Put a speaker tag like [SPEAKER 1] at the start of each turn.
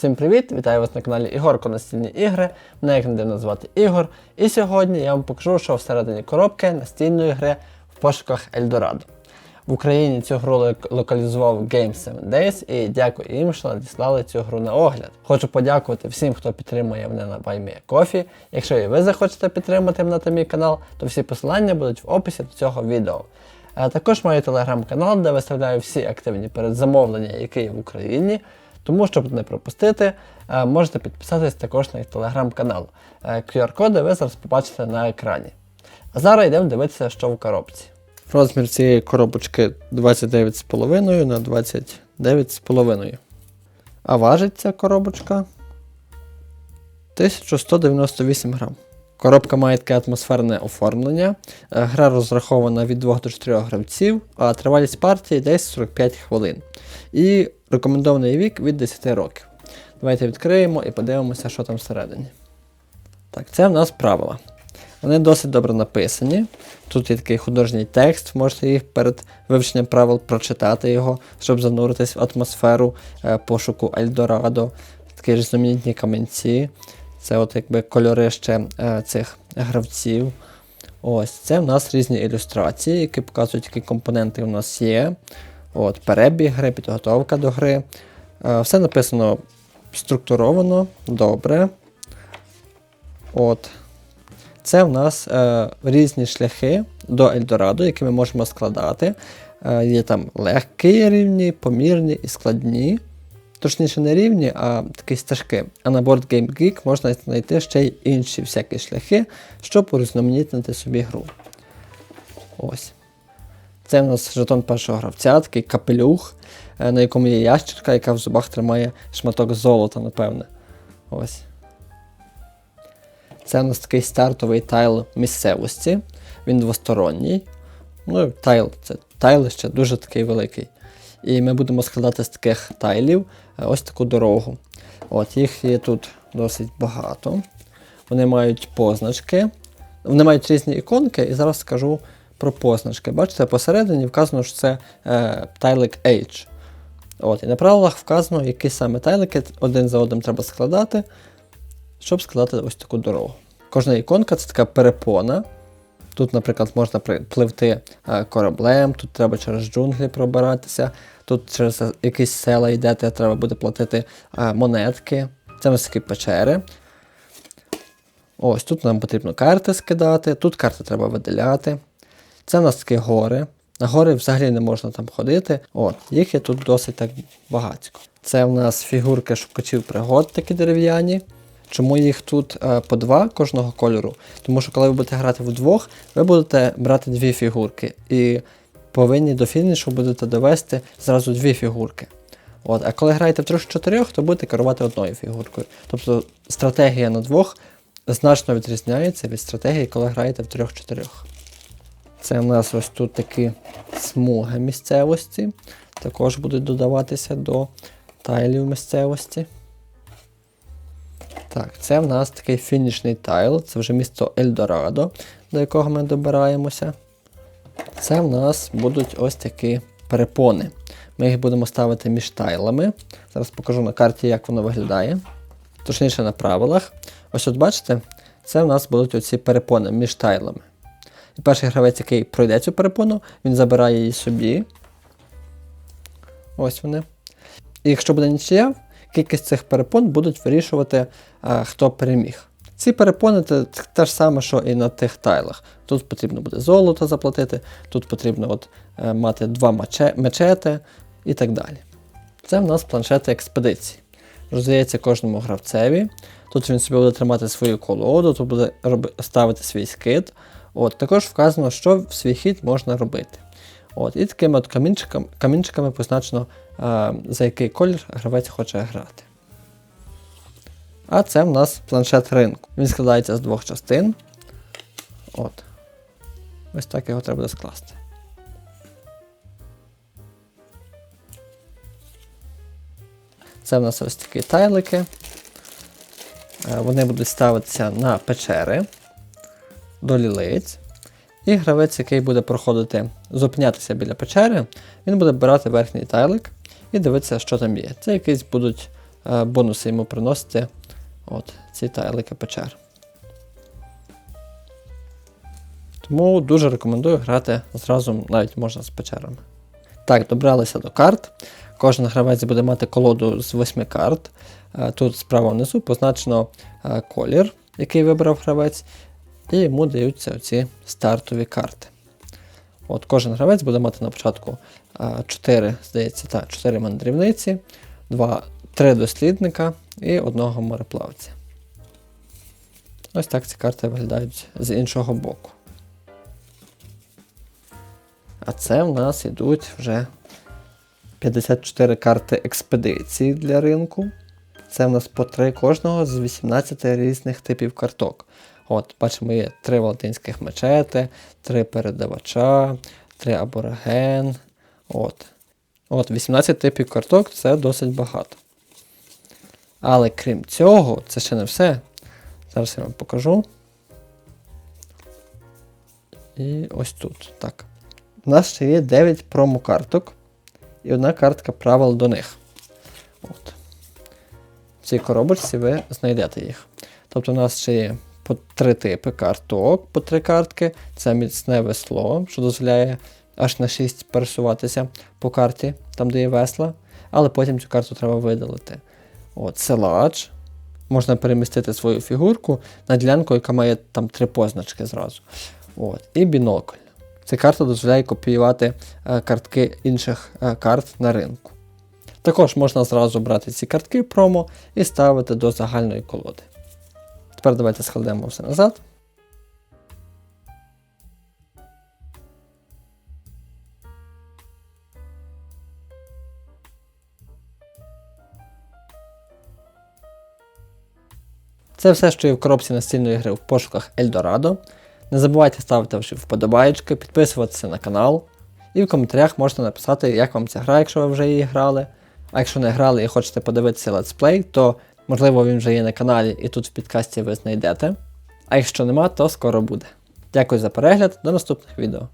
[SPEAKER 1] Всім привіт! Вітаю вас на каналі Ігорко Настільні ігри. Мене як не дивно звати Ігор. І сьогодні я вам покажу, що всередині коробки настільної гри в пошуках Ельдорадо. В Україні цю гру локалізував Game 7 Days і дякую їм, що надіслали цю гру на огляд. Хочу подякувати всім, хто підтримує мене на BuyMeACoffee. Якщо і ви захочете підтримати мене та мій канал, то всі посилання будуть в описі до цього відео. А також маю телеграм-канал, де виставляю всі активні передзамовлення, які є в Україні. Тому, щоб не пропустити, е, можете підписатись також на телеграм-канал. Е, QR-коди ви зараз побачите на екрані. А зараз йдемо дивитися, що в коробці. Розмір цієї коробочки 29,5 на 29,5. А важить ця коробочка 1198 грам. Коробка має таке атмосферне оформлення. Е, Гра розрахована від 2 до 4 гравців, а тривалість партії десь 45 хвилин. І рекомендований вік від 10 років. Давайте відкриємо і подивимося, що там всередині. Так, це в нас правила. Вони досить добре написані. Тут є такий художній текст, можете їх перед вивченням правил прочитати його, щоб зануритись в атмосферу е, пошуку Ельдорадо, такі різноманітні камінці. Це от якби кольори ще е, цих гравців. Ось, це в нас різні ілюстрації, які показують, які компоненти у нас є. От, перебіг гри, підготовка до гри. Е, все написано структуровано, добре. От. Це в нас е, різні шляхи до Ельдорадо, які ми можемо складати. Е, є там легкі рівні, помірні і складні. Точніше, не рівні, а такі стежки. А на Board Game Geek можна знайти ще й інші всякі шляхи, щоб урізноманітнити собі гру. Ось. Це в нас жетон першого гравця, такий капелюх, е, на якому є ящерка, яка в зубах тримає шматок золота, напевне. Ось. Це у нас такий стартовий тайл місцевості. Він двосторонній. Ну, тайл це тайл ще дуже такий великий. І ми будемо складати з таких тайлів е, ось таку дорогу. От, їх є тут досить багато. Вони мають позначки. Вони мають різні іконки, і зараз скажу про позначки. Бачите, посередині вказано, що це е, тайлик H. От, і на правилах вказано, які саме тайлики один за одним треба складати, щоб складати ось таку дорогу. Кожна іконка це така перепона. Тут, наприклад, можна пливти е, кораблем, тут треба через джунглі пробиратися, тут через якісь села йдете, треба буде платити е, монетки. Це нас такі печери. Ось тут нам потрібно карти скидати, тут карти треба виділяти. Це в нас такі гори. На гори взагалі не можна там ходити. От, їх є тут досить так багатько. Це в нас фігурки шукачів пригод, такі дерев'яні. Чому їх тут е, по два кожного кольору? Тому що коли ви будете грати вдвох, ви будете брати дві фігурки. І повинні до фінішу будете довести зразу дві фігурки. От, а коли граєте в трьох з чотирьох, то будете керувати одною фігуркою. Тобто стратегія на двох значно відрізняється від стратегії, коли граєте в трьох-чотирьох. Це в нас ось тут такі смуги місцевості. Також будуть додаватися до тайлів місцевості. Так, це в нас такий фінішний тайл, це вже місто Ельдорадо, до якого ми добираємося. Це в нас будуть ось такі перепони. Ми їх будемо ставити між тайлами. Зараз покажу на карті, як воно виглядає. Точніше на правилах. Ось от бачите, це в нас будуть оці перепони між тайлами. І перший гравець, який пройде цю перепону, він забирає її собі. Ось вони. І якщо буде нічия, кількість цих перепон будуть вирішувати, хто переміг. Ці перепони це те ж саме, що і на тих тайлах. Тут потрібно буде золото заплатити, тут потрібно от, е, мати два мечети і так далі. Це в нас планшети експедиції. Роздається кожному гравцеві. Тут він собі буде тримати свою колоду, тут буде ставити свій скид. От, також вказано, що в свій хід можна робити. От, і такими от камінчиками, камінчиками позначено, е, за який колір гравець хоче грати. А це в нас планшет ринку. Він складається з двох частин. От. Ось так його треба скласти. Це в нас ось такі тайлики. Е, Вони будуть ставитися на печери до лілиць. І гравець, який буде проходити, зупинятися біля печери, він буде брати верхній тайлик і дивитися, що там є. Це якісь будуть е, бонуси йому приносити от, ці тайлики печер. Тому дуже рекомендую грати зразу, навіть можна з печерами. Так, добралися до карт. Кожен гравець буде мати колоду з 8 карт. Е, Тут справа внизу позначено е, колір, який вибрав гравець, і йому даються ці стартові карти. От Кожен гравець буде мати на початку 4, здається, так, 4 мандрівниці, 2, 3 дослідника і одного мореплавця. Ось так ці карти виглядають з іншого боку. А це в нас йдуть вже 54 карти експедиції для ринку. Це в нас по 3 кожного з 18 різних типів карток. От, бачимо, є 3 латинських мечети, 3 передавача, 3 абориген. От. От, 18 типів карток це досить багато. Але крім цього, це ще не все. Зараз я вам покажу. І ось тут. Так. У нас ще є 9 промо-карток і одна картка правил до них. От. В цій коробочці ви знайдете їх. Тобто у нас ще є по три типи карток, по три картки. Це міцне весло, що дозволяє аж на 6 пересуватися по карті, там де є весла. Але потім цю карту треба видалити. От, Силач. Можна перемістити свою фігурку на ділянку, яка має там три позначки зразу. От. І бінокль. Ця карта дозволяє копіювати е, картки інших е, карт на ринку. Також можна зразу брати ці картки промо і ставити до загальної колоди. Тепер давайте складемо все назад. Це все, що є в коробці настільної гри в пошуках Ельдорадо. Не забувайте ставити ваші вподобаєчки, підписуватися на канал. І в коментарях можете написати, як вам ця гра, якщо ви вже її грали. А якщо не грали і хочете подивитися летсплей, то можливо він вже є на каналі і тут в підкасті ви знайдете. А якщо нема, то скоро буде. Дякую за перегляд, до наступних відео.